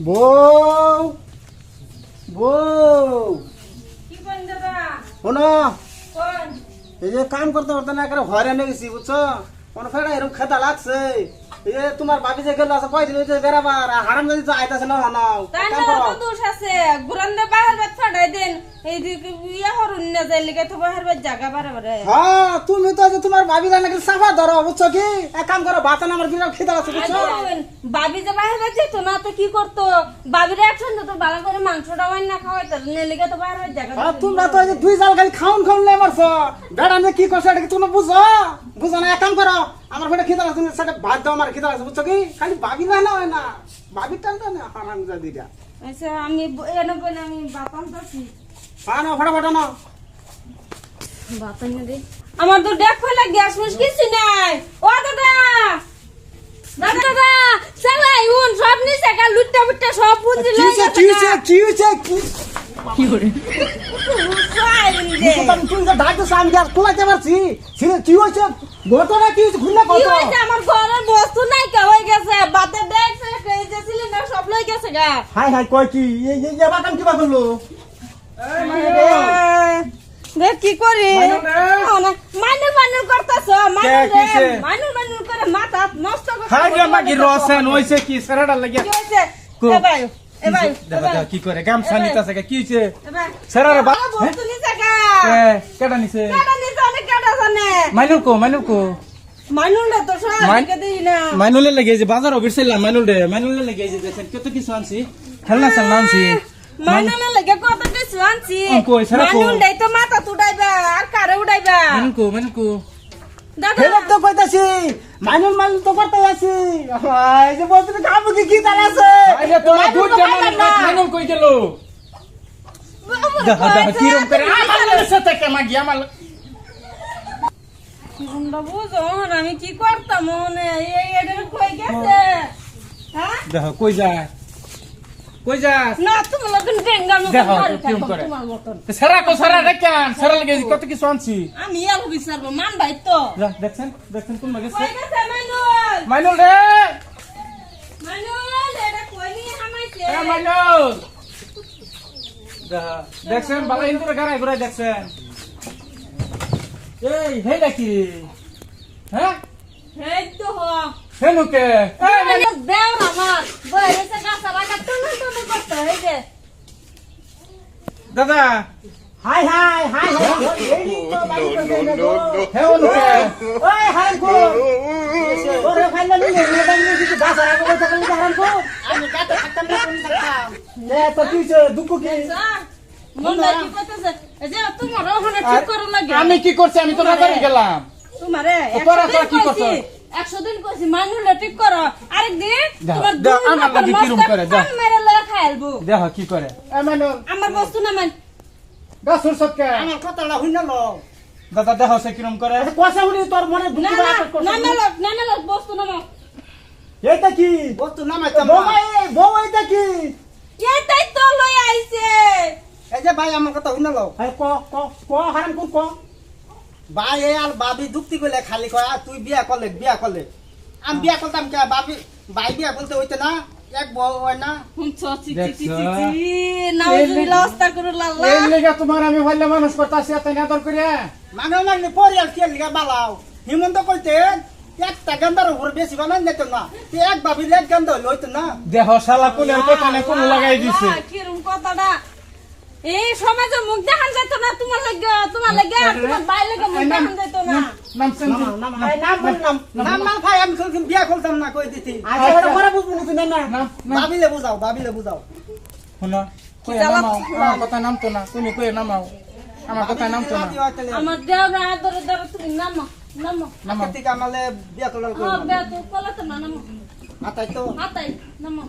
বউ। বউ। শোনো। এই যে কাম করতে করতে না করে হয়রান হয়ে গেছি বুঝছ? কোনো ফেরা এরকম খেতা লাগছে। যে তোমার বাবি যে গেল আছে কয়দিন হয়েছে বেড়াবার? আর হারাম যদি আইতাছে না হানাও তাই না তো দোষ আছে। গুরান্দে বাহার বাদ ফাটাই দেন। এই যে ইয়া হরুন না যাই লিগে তো বাহার বাদ জায়গা বারে হ্যাঁ তুমি তো যে তোমার বাবি নাকি সাফা ধরো বুঝছ কি? এক কাম করো বাঁচান আমার বিরাট খেতে আছে বুঝছ? যে বাহার বাদ যেত না তো কি করতো? বাবির একশন তো ভালো করে মাংসটা ওয়াই না খাওয়াইতো নেলিগে তো বাহার বাদ জায়গা আর তোমরা তো এই দুই জাল খালি খাউন খাউন লে মারছো। বেড়া কি করছ এটা কি তুমি বুঝো? বুঝো না এক কাম করো। আমার বেটা খেতে আছে সেটা ভাত দাও আমার খেতে আছে বুঝছ কি? খালি বাবি না না হয় না বাবির টানটা না হারাম জাদিটা আচ্ছা আমি এনে বলে আমি বাপান পাচ্ছি হ্যাঁ না ফটাফট না বাতান দে। আমার তো দেখ ফেলা গ্যাস মুস কিছু নাই। ও দাদা দাদা দাদা সালাই উন সব নিছে কা লুটটা বুটটা সব বুঝি কি হয়েছে কি হয়েছে কি হয়েছে কি? তুমি কি হয়েছে ঘটনা কি? হয়েছে খুললে কি হয়েছে? আমার ঘরের বস্তু নাই কে? হয়ে গেছে। বাতে দেখছে এই যে সিলিন্ডার সব লই গেছে গা। হাই হাই কয় কি? এই এই এবার কাম কিবা করল? দেখ কি করি? করতেছ মাথা নষ্ট হাই রে রসেন কি? সেরাটা কি এ ভাই এ ভাই কি গামছা নিতাছে কি? হইছে সেরারে বাবা বস্তু নিছে? গা কে কেডা নিছে মাইনুল কো মাইনুল কো মাইনুলে লাগে যে বাজার অফিসিয়াল মাইনুল রে মাইনুলে লাগে যে দেখেন কত কিছু আনছি। খেলনা খেলনা আনছি। মানুষ লাগে কত কিছু আনছি। ও, কই, সেটা কই। মানুষ দেই তো মাথা তুডাইবা আর কারে উড়াইবা? মাইনুল কো মাইনুল কো দাদা তো কইতাছি মাইনুল মাইনুল তো করতে আছি এই যে বলতে কামু কি কি তার আছে? আইলে তোরা মাইনুল দুধ তো যেমন খাইলাম না। মাইনুল কই গেল? দেখো কি করে? আমার সাথে আমার বুঝো আমি কি করতাম মনে এই এদের কই গেছে? হ্যাঁ? দেখো কই যায় কই যায় না তুমি লোকন ডেঙ্গা মতন কিরম করে। তোমার মতন। সেরা কো সেরা রেখান লাগে কত কিছু আনছি। আমি আর বিচারবো মান ভাই তো দেখছেন দেখছেন কোন মাগেছে? কই গেছে মানুষ মাইনুল রে! মানুষ এটা কই নিয়ে হামাইছে? মাইনুল! দেখো, দেখছেন? বালা ইন্দুরে গাড়াই ঘুরাই দেখছেন। এই হেই নাকি? হ্যাঁ? এই তো হ। হেনুকে এই মানুষ দেও আমার বইরেছে গাছা রাখা টুনু টুনু করতে এই যে। দাদা হাই হাই হাই হাই এই তো বাড়ি করতে। হে অনুকে ওই হারাম কো ওরে খাইলা নি আমি কি করছি? আমি তো বাজারে গেলাম। তোমারে কি করছ? একশো দিন কইছি মানুষে ঠিক করো। আরেক দিন দাও, তোমার আমার লাগি কিরম মস্তক করে, দাও। মেরে লয়ে খাইলবো দেখ কি করে। এ মাইনুল আমার বস্তু না মান। গাছুর সবকে। আমার কথাটা হইনা লো দাদা দেখ সে কিরম করে। কথা শুনি তোর মনে দুঃখ না না করছে। না মেলো না বস্তু না এইটা কি? বস্তু নামাইতাম বউ বউ এইটা কি এটাই তো লই আইছে এই যে ভাই আমার কথা শুনে লও। ক ক ক হারাম কো ক। ভাই এই আর বাবি দুক্তি করলে খালি কয় আর তুই বিয়া করলে বিয়া করলে। আমি বিয়া করতাম কে? বাবি ভাই বিয়া করতে হইতে না? এক বউ হয় না? হুম চি চি চি চি নাউজুবিল্লাহ আস্তাগফিরুল্লাহ এই লেগে তোমার আমি ভাইলে মানুষ করতেছি এত নেদর করে মানে মানে পরিয়াল কে লিগা বালাও? হিমন্ত কইতে একটা গন্ধার উপর বেশি বানাই নিত না। এক বাবি এক গন্ধ লইতো না? দেহ শালা কোলের কথা নে কোন লাগাই দিছে। কিরম কথাটা? এই সমাজে মুখ দেখান যেত না তোমার লাগে তোমার লাগে আর তোমার ভাই লাগে মুখ দেখান যেত না। নাম নাম নাম নাম নাম নাম ভাই আমি খুলতাম বিয়া করতাম না কই দিতি? আচ্ছা ওটা মরা বুঝব না না। নাম নাম। বাবিলে বুঝাও বাবিলে বুঝাও। শোনো কই নামাও আমার কথা নামতো না তুমি কই নামাও আমার কথা নামতো না। আমার দেওরা আদরে ধরে তুমি নামো নামো। নামাও। থেকে আমালে বিয়া করলে হ্যাঁ বেয়া তো কলাতে না নামো। মাথায় তো। মাথায় নামো।